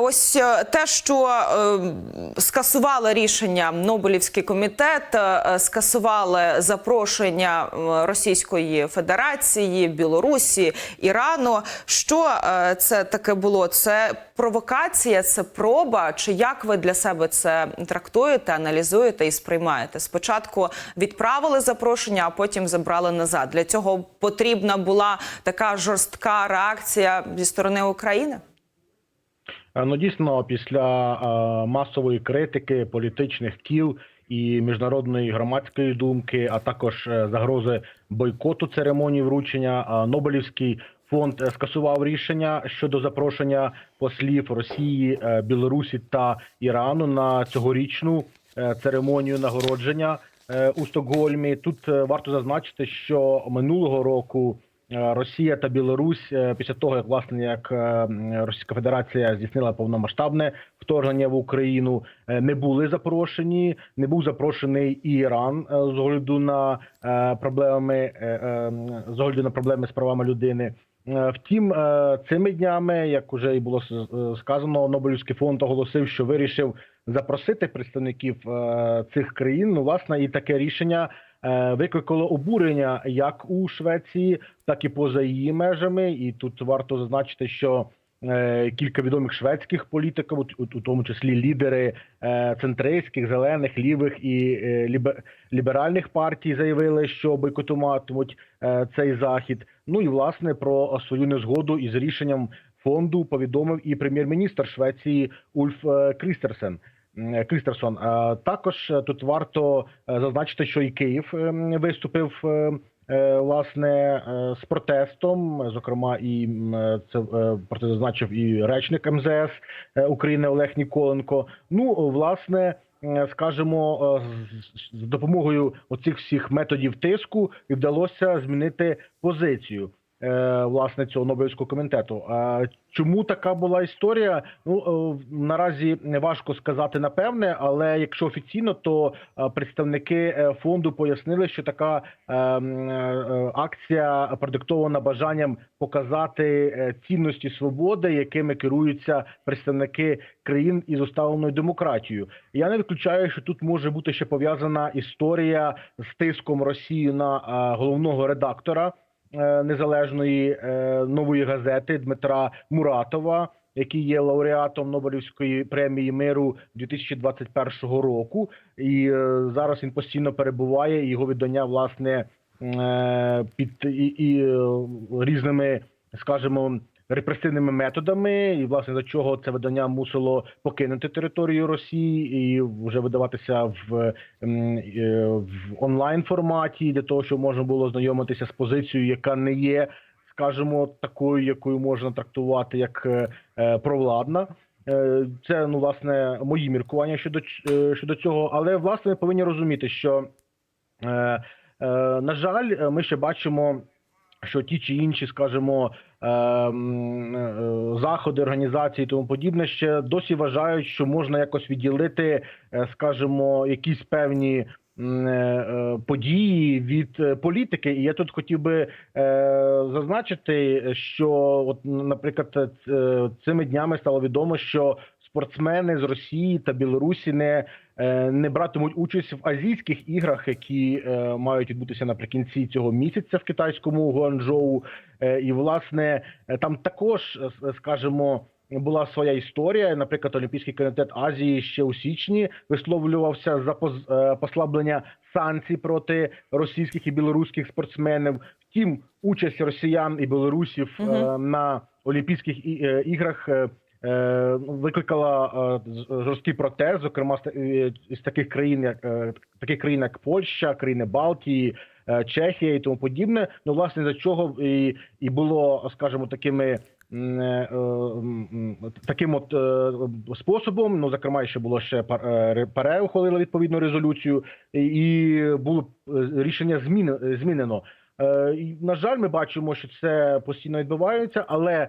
Ось е, те, що е, скасували рішення Нобелівський комітет, е, скасували запрошення Російської Федерації, Білорусі, Ірану. Що це таке було? Це провокація, це проба? Чи як ви для себе це трактуєте, аналізуєте і сприймаєте? Спочатку відправили запрошення, а потім забрали назад. Для цього потрібна була така жорстка реакція зі сторони України? Е, Ну дійсно, після е, масової критики політичних кіл і міжнародної громадської думки, а також е, загрози бойкоту церемонії вручення, Нобелівський фонд скасував рішення щодо запрошення послів Росії, Білорусі та Ірану на цьогорічну церемонію нагородження у Стокгольмі. Тут варто зазначити, що минулого року. Е, Росія та Білорусь е, після того, як власне як е, Російська Федерація здійснила повномасштабне вторгнення в Україну, не були запрошені. Не був запрошений і Іран з огляду на проблеми з огляду на проблеми з правами людини. Втім, цими днями, як уже і було сказано, Нобелівський фонд оголосив, що вирішив запросити представників цих країн. Ну, власне, і таке рішення викликало обурення як у Швеції, так і поза її межами. І тут варто зазначити, що е, кілька відомих шведських політиків, у, тому числі лідери е, центристських, зелених, лівих і е, ліберальних партій, заявили, що бойкотуватимуть е, цей захід. Ну і власне про свою незгоду із рішенням фонду повідомив і прем'єр-міністр Швеції Ульф е, Крістерсен. Крістерсон. А також е, тут варто е, зазначити, що і Київ е, виступив е, е, власне е, з протестом. Зокрема, і е, це е, про це зазначив і речник МЗС е, України Олег Ніколенко. Ну, власне. е, Скажімо, е, з- допомогою оцих всіх методів тиску і вдалося змінити позицію е, власне цього Нобелівського комітету. Чому така була історія? Ну е, наразі важко сказати напевне, але якщо офіційно, то е, представники е, фонду пояснили, що така е, е, акція продиктована бажанням показати е, цінності свободи, якими керуються представники країн із уставленою демократією. Я не виключаю, що тут може бути ще пов'язана історія з тиском Росії на е, головного редактора е, незалежної е, нової газети Дмитра Муратова, який є лауреатом Нобелівської премії миру 2021 року, і е, зараз він постійно перебуває. Його віддання власне е, під і, і е, різними, скажімо, репресивними методами, і власне за чого це видання мусило покинути територію Росії і вже видаватися в, е, в онлайн форматі для того, щоб можна було знайомитися з позицією, яка не є, скажімо, такою, якою можна трактувати як е, е, провладна. Це ну власне мої міркування щодо щодо цього, але власне ми повинні розуміти, що на жаль, ми ще бачимо, що ті чи інші, скажімо, заходи, організації і тому подібне ще досі вважають, що можна якось відділити, е, скажімо, якісь певні. е, е, Події від е, політики, і я тут хотів би е, зазначити, що, от, наприклад, е, цими днями стало відомо, що спортсмени з Росії та Білорусі не, е, не братимуть участь в азійських іграх, які е, мають відбутися наприкінці цього місяця в китайському Гуанчжоу. Е, І власне е, там також, е, скажімо, була своя історія. Наприклад, Олімпійський комітет Азії ще у січні висловлювався за е, послаблення санкцій проти російських і білоруських спортсменів. Втім, участь росіян і білорусів е, Мгм. на Олімпійських е, іграх. Е, е, Викликала е, жорсткий протест, зокрема з, таких країн, як е, таких країн, як Польща, країни Балтії, Чехія і тому подібне. Ну, власне, за чого і, і було, скажімо, такими таким от способом. Ну, зокрема, ще було ще пар- ПАРЕ ухвалило відповідну резолюцію, і, було рішення змінено. На жаль, ми бачимо, що це постійно відбувається, але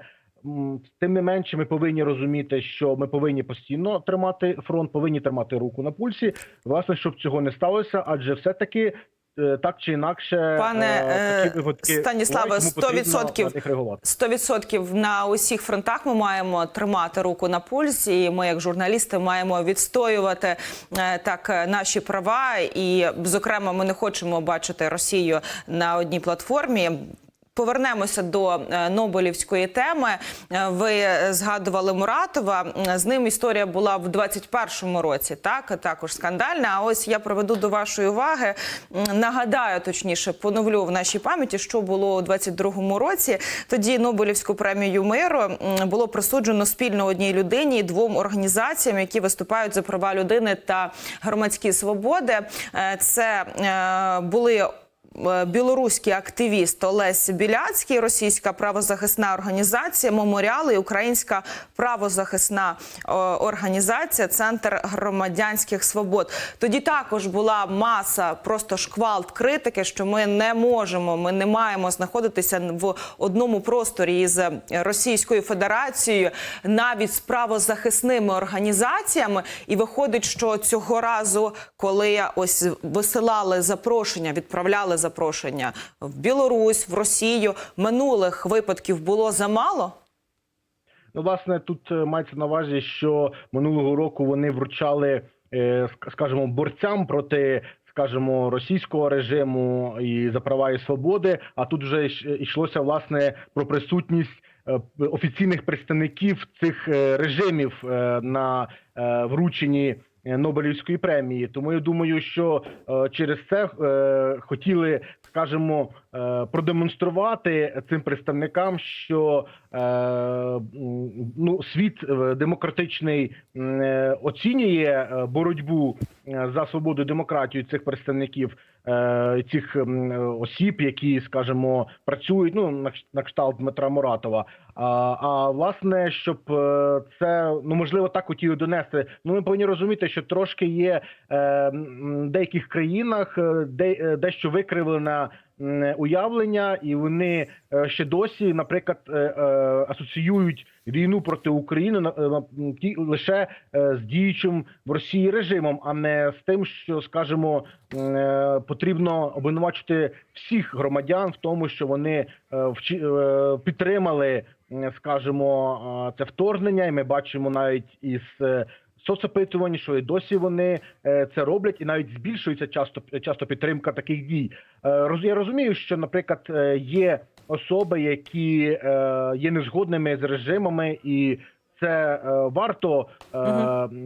тим не менше, ми повинні розуміти, що ми повинні постійно тримати фронт, повинні тримати руку на пульсі. Власне, щоб цього не сталося, адже все таки е, так чи інакше, Пане, е, такі е, випадки Станіславе, бувають, тому потрібно 100% на 100% на усіх фронтах ми маємо тримати руку на пульсі. І ми, як журналісти, маємо відстоювати так наші права. І, зокрема, ми не хочемо бачити Росію на одній платформі. Повернемося до е, Нобелівської теми. Е, Ви згадували Муратова. З ним історія була в 21-му році. Так також скандальна. А ось я приведу до вашої уваги. Нагадаю, точніше, поновлю в нашій пам'яті, що було у 22-му році. Тоді Нобелівську премію миру було присуджено спільно одній людині і двом організаціям, які виступають за права людини та громадські свободи. Е, Це були білоруський активіст Олесь Біляцький, російська правозахисна організація Меморіал і українська правозахисна е, організація Центр громадянських свобод. Тоді також була маса просто шквалт критики, що ми не можемо, ми не маємо знаходитися в одному просторі із Російською Федерацією, навіть з правозахисними організаціями. І виходить, що цього разу, коли ось висилали запрошення, відправляли запрошення в Білорусь, в Росію, минулих випадків було замало. Ну, власне, тут е, мається на увазі, що минулого року вони вручали, е, скажімо, борцям проти. Скажімо, російського режиму і за права і свободи. А тут вже йш- йшлося власне про присутність е, офіційних представників цих режимів на врученні Нобелівської премії. Тому я думаю, що е, через це е, хотіли, скажімо, е, продемонструвати цим представникам, що е, ну світ е, демократичний е, оцінює е, боротьбу е, за свободу демократію цих представників. е, Цих е, осіб, які, скажімо, працюють ну на кш- на кшталт Дмитра Муратова. А, а власне, щоб е, це ну можливо так хотіли донести. Ну ми повинні розуміти, що трошки є е, в деяких країнах е, де е, дещо викривлене м, уявлення, і вони е, ще досі, наприклад, е, е, асоціюють війну проти України на- ті лише з діючим в Росії режимом, а не з тим, що скажімо, потрібно обвинувачити всіх громадян в тому, що вони підтримали, скажімо, це вторгнення, і ми бачимо навіть із. Соцопитувань, що і досі вони е, це роблять, і навіть збільшується часто часто підтримка таких дій. Е, роз- я розумію, що, наприклад, е, є особи, які є незгодними з режимами, і це варто е,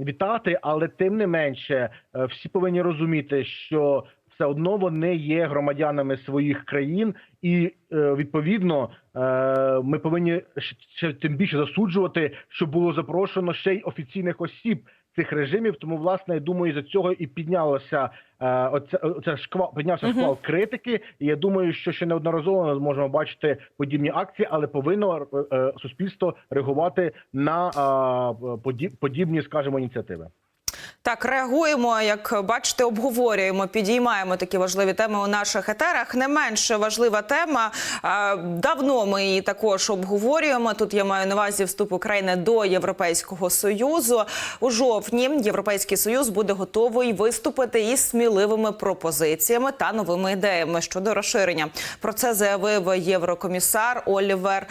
вітати, але тим не менше, всі повинні розуміти, що все одно вони є громадянами своїх країн, і е, відповідно е, ми повинні ще тим більше засуджувати, що було запрошено ще й офіційних осіб цих режимів. Тому власне я думаю, за цього і піднялося е, оце, оце шквал, піднявся Мгм. шквал критики. І я думаю, що ще неодноразово ми зможемо бачити подібні акції, але повинно е, суспільство реагувати на е, подіб- подібні, скажімо, ініціативи. Так, реагуємо, як бачите, обговорюємо, підіймаємо такі важливі теми у наших етерах. Не менш важлива тема. Давно ми її також обговорюємо. Тут я маю на увазі вступ України до Європейського союзу. У жовтні Європейський союз буде готовий виступити із сміливими пропозиціями та новими ідеями щодо розширення. Про це заявив єврокомісар Олівер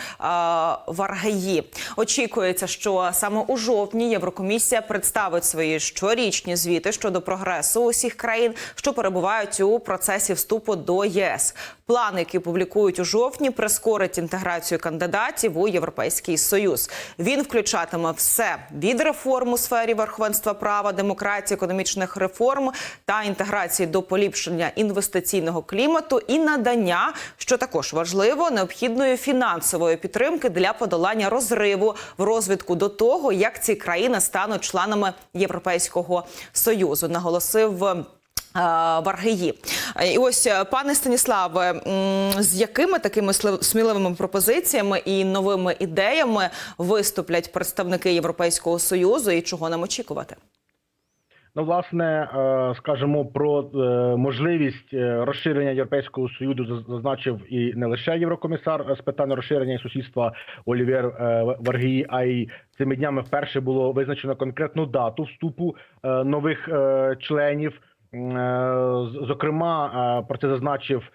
Варгеї. Очікується, що саме у жовтні Єврокомісія представить свої щорічні звіти щодо прогресу усіх країн, що перебувають у процесі вступу до ЄС. План, який публікують у жовтні, прискорить інтеграцію кандидатів у Європейський Союз. Він включатиме все від реформ у сфері верховенства права, демократії, економічних реформ та інтеграції до поліпшення інвестиційного клімату і надання, що також важливо, необхідної фінансової підтримки для подолання розриву в розвитку до того, як ці країни стануть членами Європейського союзу, наголосив. е, Варгиї. І ось, е, пане Станіславе, з якими такими сміливими пропозиціями і новими ідеями виступлять представники Європейського союзу, і чого нам очікувати? Ну, власне, е, скажімо про е, можливість е, розширення Європейського союзу зазначив і не лише єврокомісар з питань розширення сусідства Олівер е, Варгії, а й цими днями вперше було визначено конкретну дату вступу нових членів. Зокрема, про це зазначив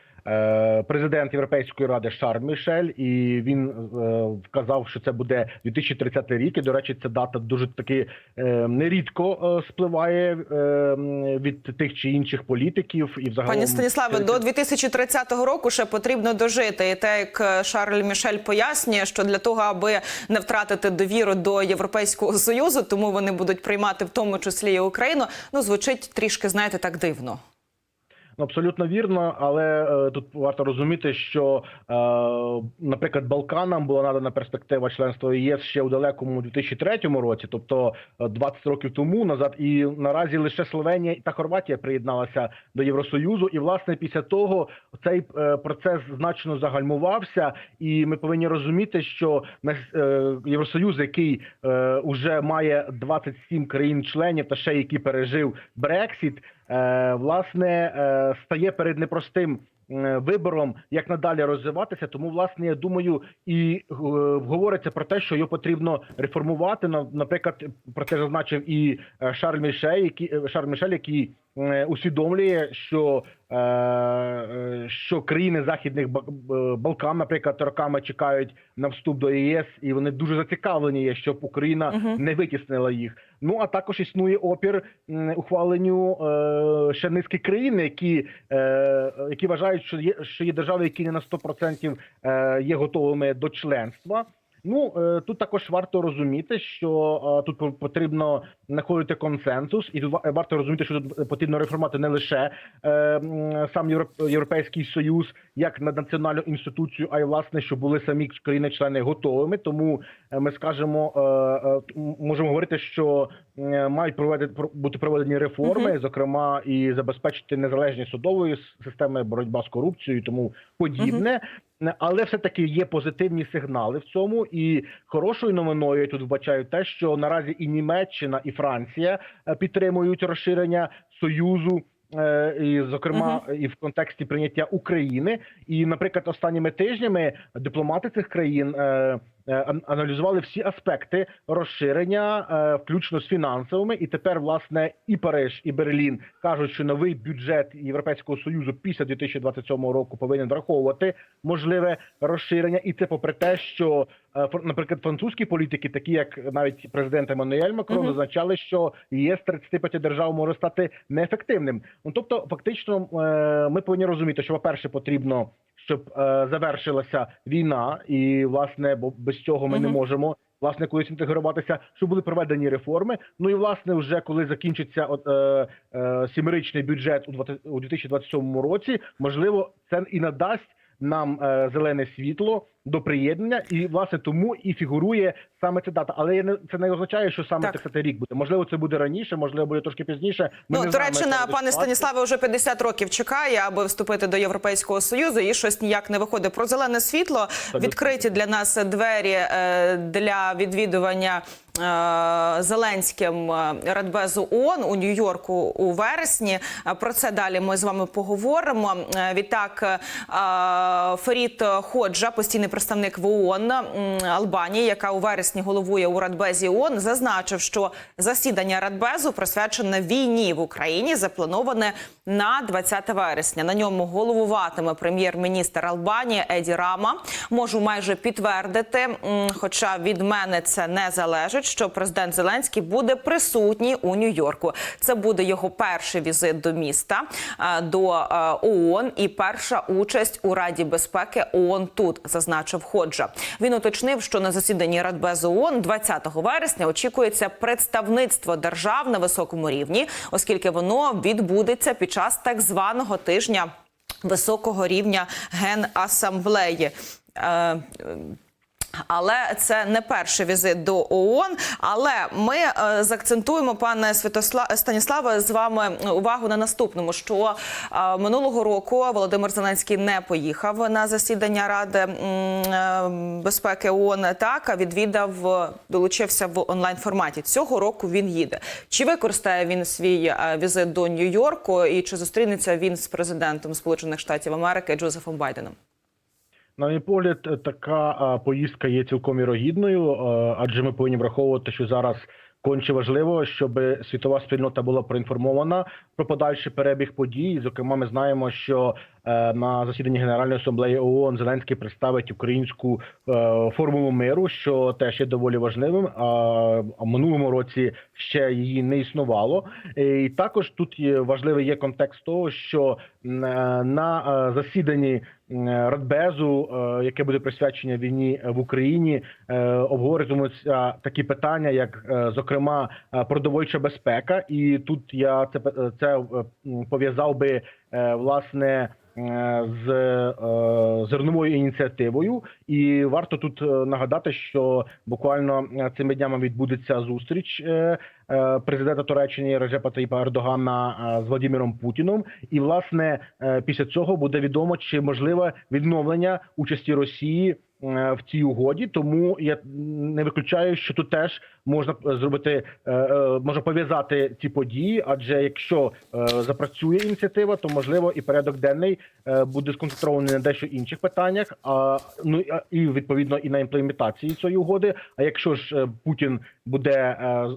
президент Європейської ради Шарль Мішель, і він е, вказав, що це буде 2030 рік. І до речі, ця дата дуже таки е, нерідко е, спливає е, від тих чи інших політиків. І взагалом Пані Станіславе, до 2030 року ще потрібно дожити. І те, як е, Шарль Мішель пояснює, що для того, аби не втратити довіру до Європейського союзу, тому вони будуть приймати в тому числі і Україну. Ну звучить трішки, знаєте, так дивно. Ну, абсолютно вірно, але е, тут варто розуміти, що, е, наприклад, Балканам була надана перспектива членства ЄС ще у далекому 2003 році, тобто е, 20 років тому назад. І наразі лише Словенія та Хорватія приєдналася до Євросоюзу. І власне після того цей е, процес значно загальмувався, і ми повинні розуміти, що е, Євросоюз, який е, уже має 27 країн-членів, та ще який пережив Брексіт, е, власне е, стає перед непростим е, вибором, як надалі розвиватися. Тому, власне, я думаю, і е, говориться про те, що його потрібно реформувати. На- Наприклад, про це зазначив і е, Шарль Мішель, який е, Шарль Мішель, який е, усвідомлює, що, е, е, що країни західних Ба- Балкан, наприклад, роками чекають на вступ до ЄС, і вони дуже зацікавлені, є, щоб Україна Мгм. не витіснила їх. Ну а також існує опір ухваленню е, ще низки країн, які, е, які вважають, що є що є держави, які не на 100% е, є готовими до членства. Ну е, тут також варто розуміти, що е, тут по- потрібно знаходити консенсус, і тут варто розуміти, що тут потрібно реформувати не лише е, сам Європ- Європейський Союз як на національну інституцію, а й власне, щоб були самі країни-члени готовими. Тому е, ми скажемо, е, е, можемо говорити, що е, мають проведити про- бути проведені реформи, зокрема і забезпечити незалежність судової системи, боротьба з корупцією, і тому подібне. Але все таки є позитивні сигнали в цьому, і хорошою новиною я тут вбачаю те, що наразі і Німеччина, і Франція е, підтримують розширення союзу. Е, І, зокрема, і в контексті прийняття України, і, наприклад, останніми тижнями дипломати цих країн е, е, аналізували всі аспекти розширення, е, включно з фінансовими. І тепер, власне, і Париж, і Берлін кажуть, що новий бюджет Європейського союзу після 2027 року повинен враховувати можливе розширення, і це попри те, що наприклад, французькі політики, такі як навіть президент Еммануель Макрон, Мгм. зазначали, що ЄС 35 держав може стати неефективним. Ну тобто, фактично, е, ми повинні розуміти, що, по-перше, потрібно, щоб е, завершилася війна, і власне, бо без цього ми не можемо. Власне, колись інтегруватися, щоб були проведені реформи. Ну і власне, вже коли закінчиться от, е, е, сімиричний бюджет у 20, у 2027 році, можливо, це і надасть нам е, зелене світло до приєднання, і власне тому і фігурує саме ця дата. Але я не це не означає, що саме Так. 30 рік буде. Можливо, це буде раніше, можливо, буде трошки пізніше. Ми ну, Туреччина, пане. Станіславе, вже 50 років чекає, аби вступити до Європейського союзу, і щось ніяк не виходить. Про зелене світло відкриті для нас двері е, для відвідування. е, Зеленським е, Радбезу ООН у Нью-Йорку у вересні. Про це далі ми з вами поговоримо. Відтак Феріт Ходжа, постійний представник в ООН Албанії, яка у вересні головує у Радбезі ООН, зазначив, що засідання Радбезу присвячене війні в Україні, заплановане на 20 вересня. На ньому головуватиме прем'єр-міністр Албанії Еді Рама. Можу майже підтвердити, хоча від мене це не залежить, що президент Зеленський буде присутній у Нью-Йорку. Це буде його перший візит до міста е, до е, ООН і перша участь у Раді безпеки ООН тут, зазначив Ходжа. Він уточнив, що на засіданні Радбезу ООН 20 вересня очікується представництво держав на високому рівні, оскільки воно відбудеться під час так званого тижня високого рівня генасамблеї. Але це не перший візит до ООН. Але ми е, заакцентуємо, пане Святосла... Станіславе, з вами увагу на наступному: що е, минулого року Володимир Зеленський не поїхав на засідання Ради е, безпеки ООН, так відвідав, е, долучився в онлайн форматі. Цього року він їде. Чи використає він свій е, візит до Нью-Йорку і чи зустрінеться він з президентом Сполучених Штатів Америки Джозефом Байденом? На мій погляд, е, така поїздка є цілком вірогідною, е, адже ми повинні враховувати, що зараз конче важливо, щоб світова спільнота була проінформована про подальший перебіг подій. Зокрема, ми знаємо, що е, на засіданні Генеральної асамблеї ООН Зеленський представить українську е, формулу миру, що теж є доволі важливим. А минулому році ще її не існувало. І також тут є важливий є контекст того, що е, на засіданні Радбезу, яке буде присвячене війні в Україні, обговорюватимуться такі питання, як зокрема продовольча безпека. І тут я це пе- це е, пов'язав би е, власне. е, З зерновою ініціативою, і варто тут нагадати, що буквально цими днями відбудеться зустріч президента Туреччини Режепа Таїпа Ердогана з Владимиром Путіном. І власне після цього буде відомо, чи можливе відновлення участі Росії в цій угоді. Тому я не виключаю, що тут теж можна е, зробити, е, е, можна пов'язати ці події. Адже якщо е, запрацює ініціатива, то можливо і порядок денний е, буде сконцентрований на дещо інших питаннях. А ну і- відповідно і на імплементації цієї угоди. А якщо ж е, Путін буде е,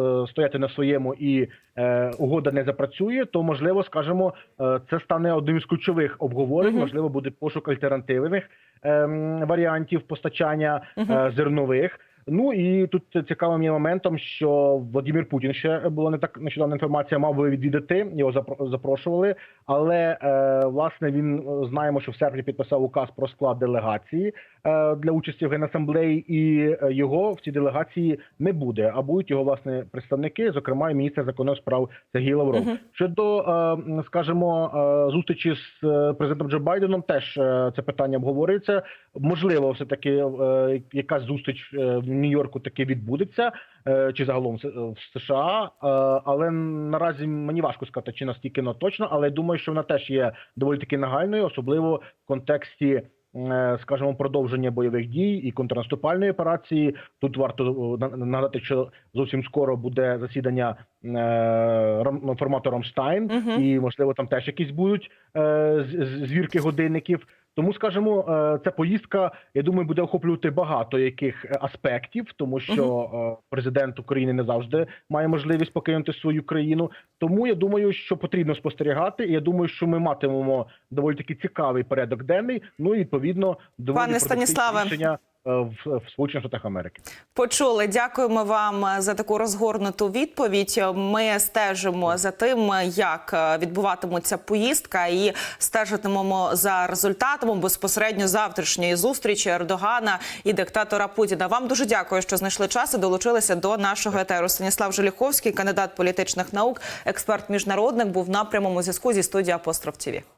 е, стояти на своєму і е, угода не запрацює, то можливо, скажімо, е, це стане одним з ключових обговорень. Можливо, буде пошук альтернативних варіантів постачання е, зернових. Ну і тут цікавим є моментом, що Владимир Путін ще була не так нещодавна інформація, мав би відвідати його запро- запрошували. Але е, власне він е, знаємо, що в серпні підписав указ про склад делегації е, для участі в генасамблеї, і його в цій делегації не буде. А будуть його власне представники, зокрема і міністр закордонних справ Сергій Лавров. Мгм. Щодо, е, скажімо, зустрічі з президентом Джо Байденом, теж це питання обговорюється. Можливо, все таки якась зустріч в Нью-Йорку таки відбудеться, е, чи загалом в США. Е, Але наразі мені важко сказати, чи настільки но точно, але я думаю, що вона теж є доволі таки нагальною, особливо в контексті. е, Скажімо, продовження бойових дій і контрнаступальної операції. Тут варто е, на- нагадати, що зовсім скоро буде засідання е, ну, формату Рамштайн, Мгм. і можливо там теж якісь будуть е, звірки годинників. Тому, скажімо, е, ця поїздка, я думаю, буде охоплювати багато яких е, аспектів, тому що е, президент України не завжди має можливість покинути свою країну. Тому я думаю, що потрібно спостерігати. І я думаю, що ми матимемо доволі таки цікавий порядок денний. Ну і відповідно доволі Пане Станіславе. рішення в, в Сполучених Штатах Америки. Почули. Дякуємо вам за таку розгорнуту відповідь. Ми стежимо за тим, як е, відбуватиметься поїздка, і стежитимемо за результатом безпосередньо завтрашньої зустрічі Ердогана і диктатора Путіна. Вам дуже дякую, що знайшли час і долучилися до нашого етеру. Станіслав Желіховський, кандидат політичних наук, експерт міжнародник, був на прямому зв'язку зі студії Апостроф ТІВІ.